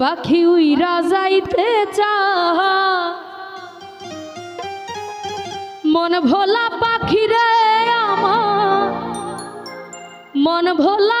পাখি উইরা যাইতে চাহা মন ভোলা পাখি রে আমা মন ভোলা